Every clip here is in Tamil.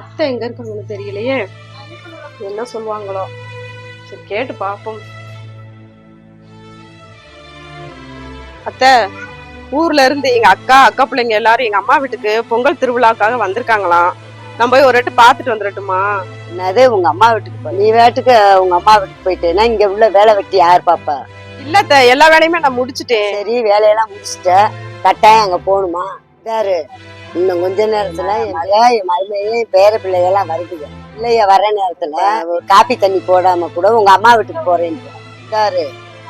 அத்தை எங்க இருக்காங்கன்னு தெரியலையே. என்ன சொல்லுவாங்களோ. சரி கேட்டு பாப்போம் அத்தை ஊர்ல இருந்து எங்க அக்கா அக்கா பிள்ளைங்க எல்லாரும் எங்க அம்மா வீட்டுக்கு பொங்கல் திருவிழாக்காக வந்திருக்காங்களாம். நான் போய் ஒரு வாட்டி பார்த்துட்டு வந்துடட்டுமா? என்னது உங்க அம்மா வீட்டுக்கு நீ வேட்டுக்கு உங்க அம்மா வீட்டுக்கு போயிட்டேன்னா இங்க உள்ள வேலை வெட்டி யார் பாப்பா? இல்ல எல்லா வேலையுமே நான் முடிச்சிட்டேன். சரி வேலையெல்லாம் முடிச்சிட்ட. கட்டாயம் அங்க போகணுமா? இதாரு இன்னும் கொஞ்ச நேரத்துல என் மருமையும் பேர பிள்ளைகள்லாம் வருதுங்க. பிள்ளைய வர நேரத்துல ஒரு காப்பி தண்ணி போடாம கூட உங்க அம்மா வீட்டுக்கு போறேன்னு இதாரு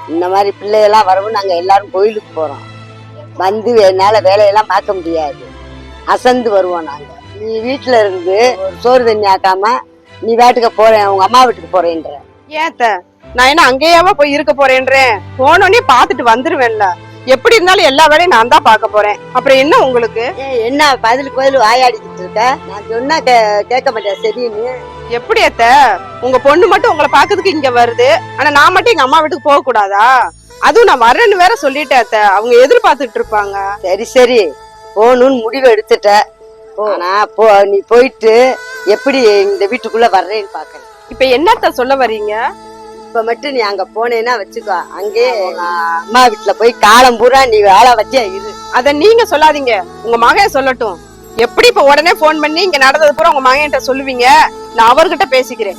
இந்த மாதிரி பிள்ளைகள்லாம் வரவும் நாங்க எல்லாரும் கோயிலுக்கு போறோம். வந்து என்னால வேலையெல்லாம் பார்க்க முடியாது. அசந்து வருவோம் நாங்க. நீ வீட்டுல இருந்து சோறு தண்ணி ஆக்காம நீ வேட்டுக்கு போறேன் உங்க அம்மா வீட்டுக்கு போறேன்ற. ஏன் அத்தை? நான் என்ன அங்கேயாவா போய் இருக்க போறேன்றேன். போனோடனே பார்த்துட்டு வந்துருவேன்ல. எப்படி இருந்தாலும் எல்லா வேலையும் நான் தான் பார்க்க போறேன். அப்புறம் என்ன உங்களுக்கு? என்ன பதிலுக்கு பதில் வாயாடிக்கிட்டு இருக்க? நான் சொன்னா கேட்க மாட்டேன் சரின்னு. எப்படி அத்த? உங்க பொண்ணு மட்டும் உங்களை பாக்குறதுக்கு இங்க வருது. ஆனா நான் மட்டும் எங்க அம்மா வீட்டுக்கு போக கூடாதா? அதுவும் நான் வரேன்னு வேற சொல்லிட்டேன் அத்த. அவங்க எதிர்பார்த்துட்டு இருப்பாங்க. சரி சரி. போகணும்னு முடிவு எடுத்துட்ட ஆனா போ நீ போயிட்டு எப்படி இந்த வீட்டுக்குள்ள வர்றேன்னு பாக்குறேன். இப்ப என்னத்த சொல்ல வர்றீங்க இப்ப மட்டும் நீ அங்க போனேன்னா வச்சுக்கோ. அங்கே அம்மா வீட்டுல போய் காலம் பூரா நீ வேலை வச்சியா இரு. அத நீங்க சொல்லாதீங்க. உங்க மகன் சொல்லட்டும். எப்படி இப்ப உடனே போன் பண்ணி இங்க நடந்தது பூரா உங்க மகன்கிட்ட சொல்லுவீங்க? நான் அவர்கிட்ட பேசிக்கிறேன்.